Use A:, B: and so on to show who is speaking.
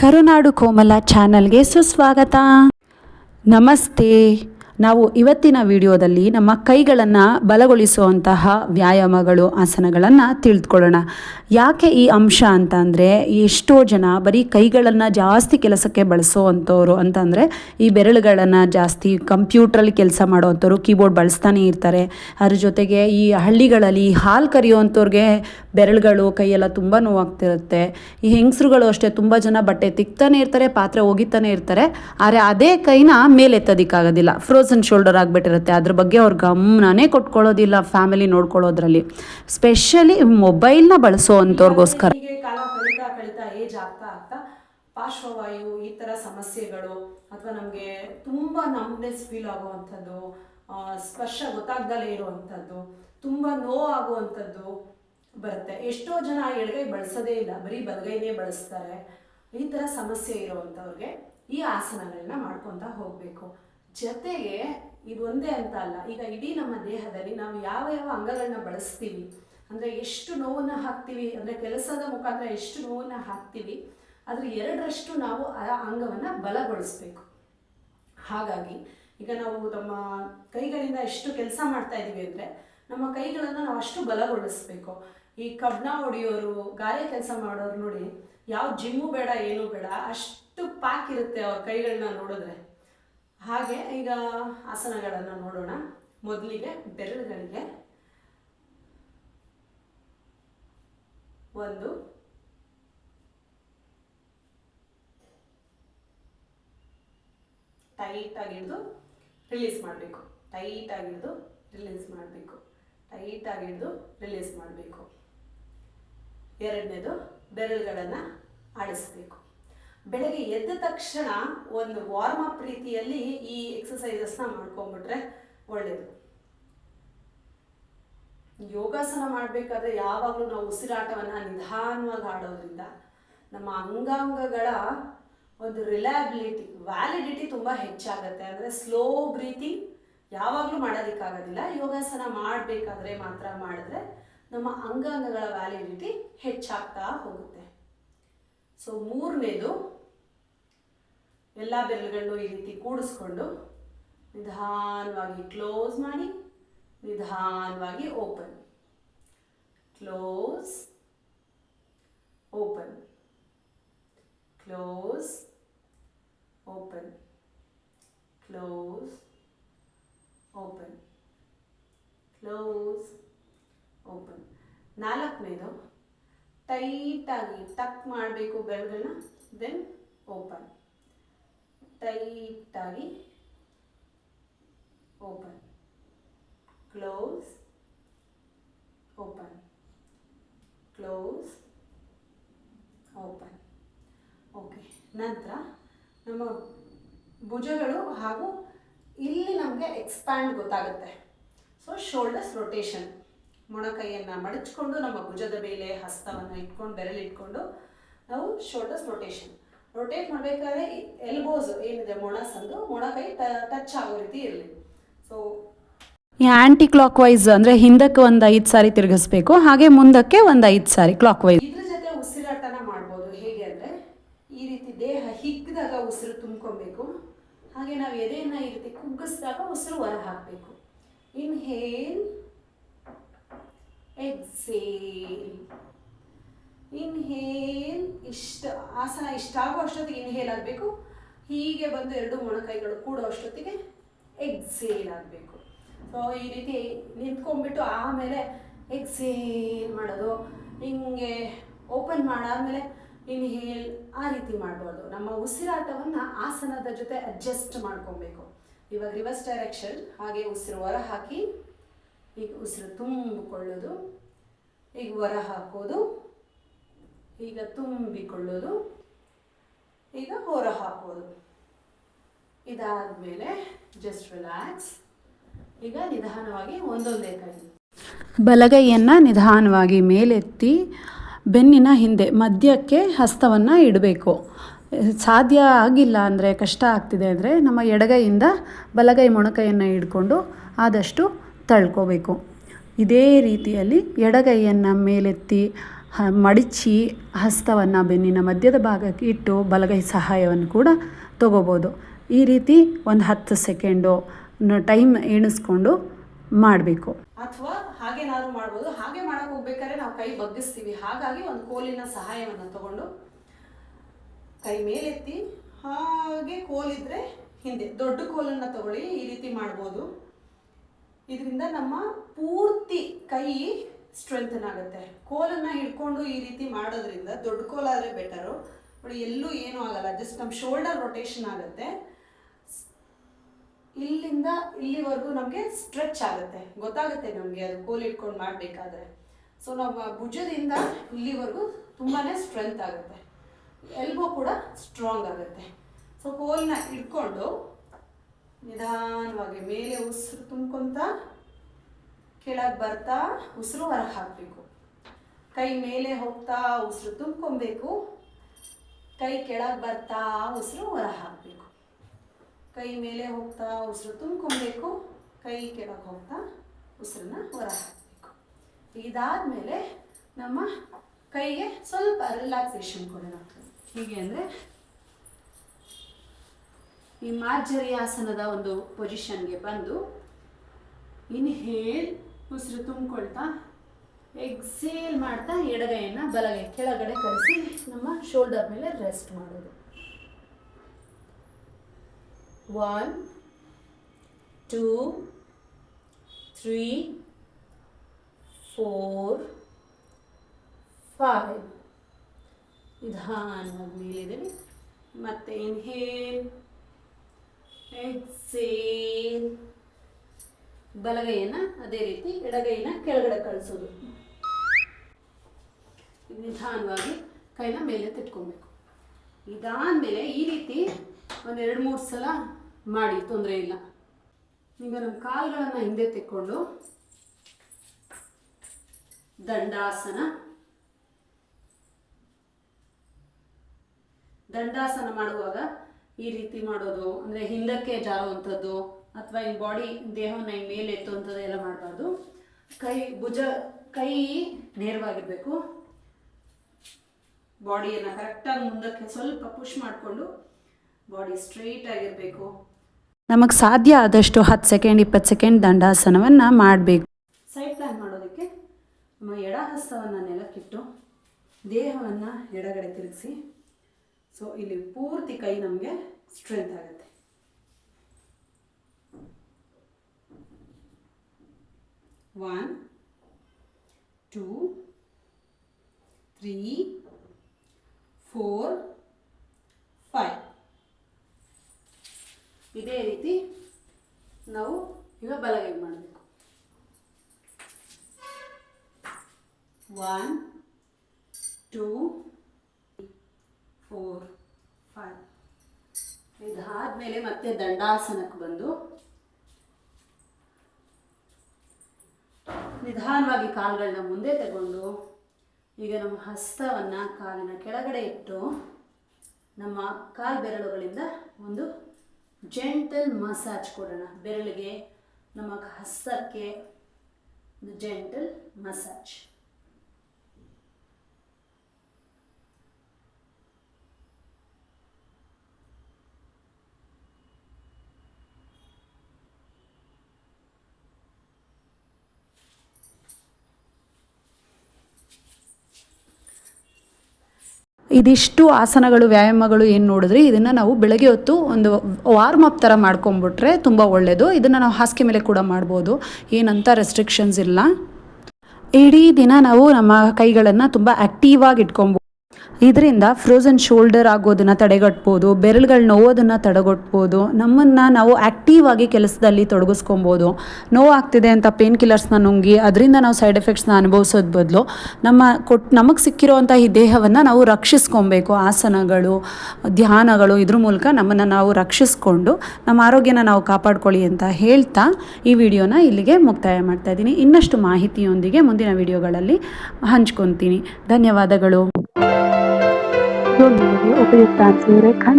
A: ಕರುನಾಡು ಕೋಮಲ ಚಾನಲ್ಗೆ ಸುಸ್ವಾಗತ. ನಮಸ್ತೆ. ನಾವು ಇವತ್ತಿನ ವಿಡಿಯೋದಲ್ಲಿ ನಮ್ಮ ಕೈಗಳನ್ನು ಬಲಗೊಳಿಸುವಂತಹ ವ್ಯಾಯಾಮಗಳು, ಆಸನಗಳನ್ನು ತಿಳಿದುಕೊಳ್ಳೋಣ ಯಾಕೆ ಈ ಅಂಶ ಅಂತ ಅಂದರೆ, ಎಷ್ಟೋ ಜನ ಬರೀ ಕೈಗಳನ್ನು ಜಾಸ್ತಿ ಕೆಲಸಕ್ಕೆ ಬಳಸೋವಂಥವ್ರು ಅಂತಂದರೆ ಈ ಬೆರಳುಗಳನ್ನು ಜಾಸ್ತಿ ಕಂಪ್ಯೂಟ್ರಲ್ಲಿ ಕೆಲಸ ಮಾಡೋವಂಥವ್ರು, ಕೀಬೋರ್ಡ್ ಬಳಸ್ತಾನೆ ಇರ್ತಾರೆ. ಅದ್ರ ಜೊತೆಗೆ ಈ ಹಳ್ಳಿಗಳಲ್ಲಿ ಹಾಲು ಕರೆಯುವಂಥವ್ರಿಗೆ ಬೆರಳುಗಳು ಕೈಯೆಲ್ಲ ತುಂಬ ನೋವಾಗ್ತಿರುತ್ತೆ. ಈ ಹೆಂಗಸ್ರುಗಳು ಅಷ್ಟೇ ತುಂಬ ಜನ ಬಟ್ಟೆ ತಿಕ್ತಾನೆ ಇರ್ತಾರೆ, ಪಾತ್ರೆ ಒಗಿತಾನೆ ಇರ್ತಾರೆ, ಆದರೆ ಅದೇ ಕೈನ ಮೇಲೆತ್ತೋದಕ್ಕಾಗೋದಿಲ್ಲ. ಫ್ರೋಸನ್ ಶೋಲ್ಡರ್ ಆಗಿಬಿಟ್ಟಿರುತ್ತೆ. ಅದ್ರ ಬಗ್ಗೆ ಅವ್ರ ಗಮನನೇ ಕೊಟ್ಕೊಳ್ಳೋದಿಲ್ಲ ಫ್ಯಾಮಿಲಿ ನೋಡ್ಕೊಳ್ಳೋದ್ರಲ್ಲಿ. ಸ್ಪೆಷಲಿ ಮೊಬೈಲ್ನ
B: ಕಾಲ ಕಳೀತಾ ಏಜ್ ಆಗ್ತಾ ಆಗ್ತಾ ಪಾರ್ಶ್ವವಾಯು, ಈ ಥರ ಸಮಸ್ಯೆಗಳು ಅಥವಾ ನಮಗೆ ತುಂಬ ನಮ್ನೆಸ್ ಫೀಲ್ ಆಗುವಂಥದ್ದು ಸ್ಪರ್ಶ ಗೊತ್ತಾಗ್ದಲೇ ಇರುವಂಥದ್ದು, ತುಂಬ ನೋ ಆಗುವಂಥದ್ದು ಬರುತ್ತೆ. ಎಷ್ಟೋ ಜನ ಎಡಗೈ ಬಳಸೋದೇ ಇಲ್ಲ. ಬರೀ ಬಲಗೈನೇ ಬಳಸ್ತಾರೆ. ಈ ಥರ ಸಮಸ್ಯೆ ಇರುವಂಥವ್ರಿಗೆ ಈ ಆಸನಗಳನ್ನ ಮಾಡ್ಕೊತಾ ಹೋಗಬೇಕು. ಜೊತೆಗೆ ಇದು ಒಂದೇ ಅಂತ ಅಲ್ಲ. ಈಗ ಇಡೀ ನಮ್ಮ ದೇಹದಲ್ಲಿ ನಾವು ಯಾವ ಯಾವ ಅಂಗಗಳನ್ನ ಬಳಸ್ತೀವಿ, ಅಂದರೆ ಎಷ್ಟು ನೋವನ್ನು ಹಾಕ್ತೀವಿ, ಅಂದರೆ ಕೆಲಸದ ಮುಖಾಂತರ ಎಷ್ಟು ನೋವನ್ನು ಹಾಕ್ತೀವಿ, ಅದ್ರ ಎರಡರಷ್ಟು ನಾವು ಆ ಅಂಗವನ್ನು ಬಲಗೊಳಿಸ್ಬೇಕು. ಹಾಗಾಗಿ ಈಗ ನಾವು ನಮ್ಮ ಕೈಗಳಿಂದ ಎಷ್ಟು ಕೆಲಸ ಮಾಡ್ತಾ ಇದ್ದೀವಿ ಅಂದರೆ ನಮ್ಮ ಕೈಗಳನ್ನು ನಾವು ಅಷ್ಟು ಬಲಗೊಳಿಸ್ಬೇಕು. ಈ ಕಬ್ಬಣ ಹೊಡೆಯೋರು, ಗಾರೆ ಕೆಲಸ ಮಾಡೋರು ನೋಡಿ, ಯಾವ ಜಿಮ್ಮು ಬೇಡ, ಏನೂ ಬೇಡ, ಅಷ್ಟು ಪ್ಯಾಕ್ ಇರುತ್ತೆ ಅವ್ರ ಕೈಗಳನ್ನ ನೋಡಿದ್ರೆ. ಹಾಗೆ ಈಗ ಆಸನಗಳನ್ನು ನೋಡೋಣ. ಮೊದಲಿಗೆ ಬೆರಳುಗಳಿಗೆ ಒಂದು ಟೈಟಾಗಿ ಹಿಡಿದು ರಿಲೀಸ್ ಮಾಡಬೇಕು. ಹಿಡಿದು ರಿಲೀಸ್ ಮಾಡಬೇಕು. ಟೈಟಾಗಿ ಹಿಡಿದು ರಿಲೀಸ್ ಮಾಡಬೇಕು. ಎರಡನೇದು ಬೆರಳುಗಳನ್ನು ಆಡಿಸ್ಬೇಕು. ಬೆಳಗ್ಗೆ ಎದ್ದ ತಕ್ಷಣ ಒಂದು ವಾರ್ಮ್ ಅಪ್ ರೀತಿಯಲ್ಲಿ ಈ ಎಕ್ಸಸೈಸಸ್ನ ಮಾಡ್ಕೊಂಡ್ಬಿಟ್ರೆ ಒಳ್ಳೆಯದು ಯೋಗಾಸನ ಮಾಡಬೇಕಾದ್ರೆ ಯಾವಾಗಲೂ ನಾವು ಉಸಿರಾಟವನ್ನು ನಿಧಾನವಾಗಿ ಆಡೋದ್ರಿಂದ ನಮ್ಮ ಅಂಗಾಂಗಗಳ ಒಂದು ರಿಲಯಬಿಲಿಟಿ ವ್ಯಾಲಿಡಿಟಿ ತುಂಬ ಹೆಚ್ಚಾಗುತ್ತೆ. ಅಂದರೆ ಸ್ಲೋ ಬ್ರೀತಿಂಗ್ ಯಾವಾಗಲೂ ಮಾಡೋದಕ್ಕಾಗೋದಿಲ್ಲ. ಯೋಗಾಸನ ಮಾಡಬೇಕಾದ್ರೆ ಮಾತ್ರ ಮಾಡಿದ್ರೆ ನಮ್ಮ ಅಂಗಾಂಗಗಳ ವ್ಯಾಲಿಡಿಟಿ ಹೆಚ್ಚಾಗ್ತಾ ಹೋಗುತ್ತೆ. ಸೊ ಮೂರನೇದು ಎಲ್ಲ ಬೆರಳುಗಳನ್ನು ಈ ರೀತಿ ಕೂಡಿಸ್ಕೊಂಡು ನಿಧಾನವಾಗಿ ಕ್ಲೋಸ್ ಮಾಡಿ, ನಿಧಾನವಾಗಿ open close open close open close open close open ನಾಲ್ಕನೇದು ಟೈಟಾಗಿ ಟಕ್ ಮಾಡಬೇಕು ಬೆರಳನ್ನ ದೆನ್ ಓಪನ್ ಟೈಟಾಗಿ open close open close open okay ನಂತರ ನಮ್ಮ ಭುಜಗಳು ಹಾಗೂ ಇಲ್ಲಿ ನಮಗೆ ಎಕ್ಸ್ಪ್ಯಾಂಡ್ ಗೊತ್ತಾಗುತ್ತೆ. ಸೊ ಶೋಲ್ಡರ್ಸ್ ರೊಟೇಷನ್ ಮೊಣಕೈಯನ್ನು ಮಡಚ್ಕೊಂಡು ನಮ್ಮ ಭುಜದ ಮೇಲೆ ಹಸ್ತವನ್ನು ಇಟ್ಕೊಂಡು ಬೆರಳು ಇಟ್ಕೊಂಡು ನಾವು ಶೋಲ್ಡರ್ಸ್ ರೊಟೇಷನ್ ರೊಟೇಟ್ ಮಾಡಬೇಕಾದ್ರೆ ಎಲ್ಬೋಸ್ ಏನಿದೆ ಮೊಣಸಂದು ಮೊಣಕೈ ಟಚ್ ಆಗೋ ರೀತಿ ಇರಲಿ. ಸೊ
A: ಈ ಆ್ಯಂಟಿ ಕ್ಲಾಕ್ ವೈಸ್ ಅಂದರೆ ಹಿಂದಕ್ಕೆ ಒಂದು ಐದು ಸಾರಿ ತಿರುಗಿಸ್ಬೇಕು ಹಾಗೆ ಮುಂದಕ್ಕೆ ಒಂದು ಐದು ಸಾರಿ ಕ್ಲಾಕ್ ವೈಸ್
B: ಇದ್ರ ಜೊತೆ ಉಸಿರಾಟನ ಮಾಡ್ಬೋದು. ಹೇಗೆ ಅಂದರೆ ಈ ರೀತಿ ದೇಹ ಹಿಗ್ಗಿದಾಗ ಉಸಿರು ತುಂಬ್ಕೊಬೇಕು. ಹಾಗೆ ನಾವು ಎದೆಯನ್ನು ಈ ರೀತಿ ಕುಗ್ಗಿಸಿದಾಗ ಉಸಿರು ಹೊರ ಹಾಕಬೇಕು. ಇನ್ಹೇಲ್ ಎಕ್ಸೇಲ್ ಇನ್ಹೇಲ್ ಇಷ್ಟ, ಆಸನ ಇಷ್ಟಾಗೋ ಅಷ್ಟೊತ್ತಿಗೆ ಇನ್ಹೇಲ್ ಆಗಬೇಕು. ಹೀಗೆ ಬಂದು ಎರಡು ಮೊಣಕೈಗಳು ಕೂಡೋ ಅಷ್ಟೊತ್ತಿಗೆ ಎಕ್ಸೇಲ್ ಆಗಬೇಕು. ಸೊ ಈ ರೀತಿ ನಿಂತ್ಕೊಂಡ್ಬಿಟ್ಟು ಆಮೇಲೆ ಎಕ್ಸೇಲ್ ಮಾಡೋದು. ಹಿಂಗೆ ಓಪನ್ ಮಾಡಾದ್ಮೇಲೆ ಇನ್ಹೇಲ್ ಆ ರೀತಿ ಮಾಡ್ಬೋದು ನಮ್ಮ ಉಸಿರಾಟವನ್ನು ಆಸನದ ಜೊತೆ ಅಡ್ಜಸ್ಟ್ ಮಾಡ್ಕೊಬೇಕು. ಇವಾಗ ರಿವರ್ಸ್ ಡೈರೆಕ್ಷನ್ ಹಾಗೆ ಉಸಿರು ಹೊರ ಹಾಕಿ. ಈಗ ಉಸಿರು ತುಂಬಿಕೊಳ್ಳೋದು ಈಗ ಹೊರ ಹಾಕೋದು ಈಗ ತುಂಬಿಕೊಳ್ಳೋದು, ಈಗ ಹೊರ ಹಾಕೋದು. ಇದಾದಮೇಲೆ ಜಸ್ಟ್ ರಿಲ್ಯಾಕ್ಸ್ ಈಗ ನಿಧಾನವಾಗಿ ಒಂದೊಂದೇ ಕೈ
A: ಬಲಗೈಯನ್ನು ನಿಧಾನವಾಗಿ ಮೇಲೆತ್ತಿ ಬೆನ್ನಿನ ಹಿಂದೆ, ಮಧ್ಯಕ್ಕೆ ಹಸ್ತವನ್ನು ಇಡಬೇಕು. ಸಾಧ್ಯ ಆಗಿಲ್ಲ ಅಂದರೆ, ಕಷ್ಟ ಆಗ್ತಿದೆ ಅಂದರೆ, ನಮ್ಮ ಎಡಗೈಯಿಂದ ಬಲಗೈ ಮೊಣಕೈಯನ್ನು ಹಿಡ್ಕೊಂಡು ಆದಷ್ಟು ತಳ್ಕೋಬೇಕು. ಇದೇ ರೀತಿಯಲ್ಲಿ ಎಡಗೈಯನ್ನು ಮೇಲೆತ್ತಿ, ಹ, ಮಡಿಚಿ ಹಸ್ತವನ್ನು ಬೆನ್ನಿನ ಮಧ್ಯದ ಭಾಗಕ್ಕೆ ಇಟ್ಟು ಬಲಗೈ ಸಹಾಯವನ್ನು ಕೂಡ ತಗೋಬೋದು. ಈ ರೀತಿ ಒಂದು ಹತ್ತು ಸೆಕೆಂಡು ಟೈಮ್ ಎಣಿಸ್ಕೊಂಡು ಮಾಡಬೇಕು.
B: ಅಥವಾ ಹಾಗೇನಾದ್ರೂ ಮಾಡ್ಬೋದು. ಹಾಗೆ ಮಾಡಕ್ ಹೋಗ್ಬೇಕಾದ್ರೆ ನಾವು ಕೈ ಬಗ್ಗಿಸ್ತೀವಿ. ಹಾಗಾಗಿ ಒಂದು ಕೋಲಿನ ಸಹಾಯವನ್ನು ತಗೊಂಡು ಕೈ ಮೇಲೆತ್ತಿ ಹಾಗೆ ಕೋಲಿದ್ರೆ ಹಿಂದೆ ದೊಡ್ಡ ಕೋಲನ್ನ ತಗೊಳ್ಳಿ ಈ ರೀತಿ ಮಾಡ್ಬೋದು. ಇದರಿಂದ ನಮ್ಮ ಪೂರ್ತಿ ಕೈ ಸ್ಟ್ರೆಂಥನ್ ಆಗುತ್ತೆ. ಕೋಲನ್ನ ಹಿಡ್ಕೊಂಡು ಈ ರೀತಿ ಮಾಡೋದ್ರಿಂದ ದೊಡ್ಡ ಕೋಲಾದರೆ ಬೆಟರು ನೋಡಿ, ಎಲ್ಲೂ ಏನೂ ಆಗಲ್ಲ ಜಸ್ಟ್ ನಮ್ಮ ಶೋಲ್ಡರ್ ರೊಟೇಷನ್ ಆಗುತ್ತೆ. ಇಲ್ಲಿಂದ ಇಲ್ಲಿವರೆಗೂ ನಮಗೆ ಸ್ಟ್ರೆಚ್ ಆಗುತ್ತೆ. ಗೊತ್ತಾಗುತ್ತೆ ನಮಗೆ ಅದು ಕೋಲ್ ಇಟ್ಕೊಂಡು ಮಾಡಬೇಕಾದ್ರೆ. ಸೊ ನಾವು ಭುಜದಿಂದ ಇಲ್ಲಿವರೆಗೂ ತುಂಬಾ ಸ್ಟ್ರೆಂತ್ ಆಗುತ್ತೆ. ಎಲ್ಬೋ ಕೂಡ ಸ್ಟ್ರಾಂಗ್ ಆಗುತ್ತೆ. ಸೊ ಕೋಲ್ನ ಇಟ್ಕೊಂಡು ನಿಧಾನವಾಗಿ ಮೇಲೆ ಉಸಿರು ತುಂಬ್ಕೊಂತ ಕೆಳಗೆ ಬರ್ತಾ ಉಸಿರು ಹೊರ ಹಾಕಬೇಕು. ಕೈ ಮೇಲೆ ಹೋಗ್ತಾ ಉಸಿರು ತುಂಬ್ಕೊಬೇಕು. ಕೈ ಕೆಳಗೆ ಬರ್ತಾ ಉಸಿರು ಹೊರ ಹಾಕಬೇಕು. ಕೈ ಮೇಲೆ ಹೋಗ್ತಾ ಉಸಿರು ತುಂಬ್ಕೊಬೇಕು. ಕೈ ಕೆಳಗೆ ಹೋಗ್ತಾ ಉಸಿರನ್ನ ಹೊರ ಹಾಕಬೇಕು. ಇದಾದ್ಮೇಲೆ ನಮ್ಮ ಕೈಗೆ ಸ್ವಲ್ಪ ರಿಲ್ಯಾಕ್ಸೇಷನ್ ಕೊಡೋಣ. ಹೀಗೆ ಅಂದರೆ ಈ ಮಾರ್ಜರಿ ಆಸನದ ಒಂದು ಪೊಸಿಷನ್ಗೆ ಬಂದು ಇನ್ಹೇಲ್ ಉಸಿರು ತುಂಬಿಕೊಳ್ತಾ ಎಕ್ಸೇಲ್ ಮಾಡ್ತಾ ಎಡಗೈಯನ್ನು ಬಲಗೈ, ಕೆಳಗಡೆ ಕಳಿಸಿ ನಮ್ಮ ಶೋಲ್ಡರ್ ಮೇಲೆ ರೆಸ್ಟ್ ಮಾಡೋದು. One two three four five ನಿಧಾನವಾಗಿ ಮೇಲಿದ್ದೀವಿ ಮತ್ತೆ ಇನ್ಹೇಲ್ ಎಕ್ಸೇಲ್ ಬಲಗೈಯನ್ನು ಅದೇ ರೀತಿ ಎಡಗೈನ ಕೆಳಗಡೆ ಕಳಿಸೋದು. ನಿಧಾನವಾಗಿ ಕೈನ ಮೇಲೆ ತಿಟ್ಕೊಬೇಕು. ಇದಾದ್ಮೇಲೆ ಈ ರೀತಿ ಒಂದು ಎರಡು ಮೂರು ಸಲ ಮಾಡಿ, ತೊಂದರೆ ಇಲ್ಲ. ಈಗ ನಮ್ಮ ಕಾಲುಗಳನ್ನು ಹಿಂದೆ ತೆಕ್ಕೊಂಡು ದಂಡಾಸನ. ದಂಡಾಸನ ಮಾಡುವಾಗ ಈ ರೀತಿ ಮಾಡೋದು, ಅಂದರೆ ಹಿಂದಕ್ಕೆ ಜಾರುವಂಥದ್ದು, ಅಥವಾ ಈ ಬಾಡಿ ದೇಹವನ್ನು ಈ ಮೇಲೆ ಎತ್ತುವಂಥದ್ದು ಎಲ್ಲ ಮಾಡಬಾರ್ದು. ಕೈ, ಭುಜ, ಕೈ ನೇರವಾಗಿರಬೇಕು. ಬಾಡಿಯನ್ನು ಕರೆಕ್ಟಾಗಿ ಮುಂದಕ್ಕೆ ಸ್ವಲ್ಪ ಪುಷ್ ಮಾಡಿಕೊಂಡು ಬಾಡಿ ಸ್ಟ್ರೈಟ್ ಆಗಿರಬೇಕು.
A: ನಮಗೆ ಸಾಧ್ಯ ಆದಷ್ಟು ಹತ್ತು ಸೆಕೆಂಡ್ ಇಪ್ಪತ್ತು ಸೆಕೆಂಡ್ ದಂಡಾಸನವನ್ನು ಮಾಡಬೇಕು.
B: ಸೈಡ್ ಪ್ಲಾನ್ ಮಾಡೋದಕ್ಕೆ ನಮ್ಮ ಎಡ ಹಸ್ತವನ್ನು ನೆಲಕ್ಕಿಟ್ಟು ದೇಹವನ್ನು ಎಡಗಡೆ ತಿರುಗಿಸಿ. ಸೊ ಇಲ್ಲಿ ಪೂರ್ತಿ ಕೈ ನಮಗೆ ಸ್ಟ್ರೆಂತ್ ಆಗುತ್ತೆ. One two three four five ಇದೇ ರೀತಿ ನಾವು ಈಗ ಬಲಗೈ ಮಾಡಬೇಕು. ಒನ್ ಟೂ ಫೋರ್ ಫೈವ್ ಇದಾದಮೇಲೆ ಮತ್ತೆ ದಂಡಾಸನಕ್ಕೆ ಬಂದು ನಿಧಾನವಾಗಿ ಕಾಲುಗಳನ್ನ ಮುಂದೆ ತಗೊಂಡು ಈಗ ನಮ್ಮ ಹಸ್ತವನ್ನು ಕಾಲಿನ ಕೆಳಗಡೆ ಇಟ್ಟು ನಮ್ಮ ಕಾಲು ಬೆರಳುಗಳಿಂದ ಒಂದು ಜೆಂಟಲ್ ಮಸಾಜ್ ಕೊಡೋಣ. ಬೆರಳಿಗೆ ನಮ್ಮ ಹಸ್ತಕ್ಕೆ ಒಂದು ಜೆಂಟಲ್ ಮಸಾಜ್
A: ಇದಿಷ್ಟು ಆಸನಗಳು, ವ್ಯಾಯಾಮಗಳು ಏನು ನೋಡಿದ್ರೆ, ಇದನ್ನು ನಾವು ಬೆಳಗ್ಗೆ ಹೊತ್ತು ಒಂದು ವಾರ್ಮ್ ಅಪ್ ಥರ ಮಾಡ್ಕೊಂಬಿಟ್ರೆ ತುಂಬ ಒಳ್ಳೆಯದು ಇದನ್ನು ನಾವು ಹಾಸಿಗೆ ಮೇಲೆ ಕೂಡ ಮಾಡ್ಬೋದು. ಏನಂತ ರೆಸ್ಟ್ರಿಕ್ಷನ್ಸ್ ಇಲ್ಲ. ಇಡೀ ದಿನ ನಾವು ನಮ್ಮ ಕೈಗಳನ್ನು ತುಂಬ ಆ್ಯಕ್ಟಿವ್ ಆಗಿ ಇಟ್ಕೊಬೋದು ಇದರಿಂದ ಫ್ರೋಝನ್ ಶೋಲ್ಡರ್ ಆಗೋದನ್ನು ತಡೆಗಟ್ಬೋದು, ಬೆರಳುಗಳು ನೋವೋದನ್ನು ತಡೆಗಟ್ಬೋದು, ನಮ್ಮನ್ನು ನಾವು ಆ್ಯಕ್ಟಿವ್ ಆಗಿ ಕೆಲಸದಲ್ಲಿ ತೊಡಗಿಸ್ಕೊಬೋದು. ನೋವಾಗ್ತಿದೆ ಅಂತ ಪೇನ್ ಕಿಲ್ಲರ್ಸ್ನ ನುಂಗಿ ಅದರಿಂದ ನಾವು ಸೈಡ್ ಎಫೆಕ್ಟ್ಸ್ನ ಅನುಭವಿಸೋದು ಬದಲು ನಮ್ಮ ಕೊಟ್ಟು ನಮಗೆ ಸಿಕ್ಕಿರುವಂಥ ಈ ದೇಹವನ್ನು ನಾವು ರಕ್ಷಿಸ್ಕೊಬೇಕು. ಆಸನಗಳು, ಧ್ಯಾನಗಳು ಇದ್ರ ಮೂಲಕ ನಮ್ಮನ್ನು ನಾವು ರಕ್ಷಿಸ್ಕೊಂಡು ನಮ್ಮ ಆರೋಗ್ಯನ ನಾವು ಕಾಪಾಡ್ಕೊಳ್ಳಿ ಅಂತ ಹೇಳ್ತಾ ಈ ವಿಡಿಯೋನ ಇಲ್ಲಿಗೆ ಮುಕ್ತಾಯ ಮಾಡ್ತಾ ಇದ್ದೀನಿ. ಇನ್ನಷ್ಟು ಮಾಹಿತಿಯೊಂದಿಗೆ ಮುಂದಿನ ವಿಡಿಯೋಗಳಲ್ಲಿ ಹಂಚ್ಕೊತೀನಿ. ಧನ್ಯವಾದಗಳು.
C: दोन मुली उपयुक्त आमचे रेखान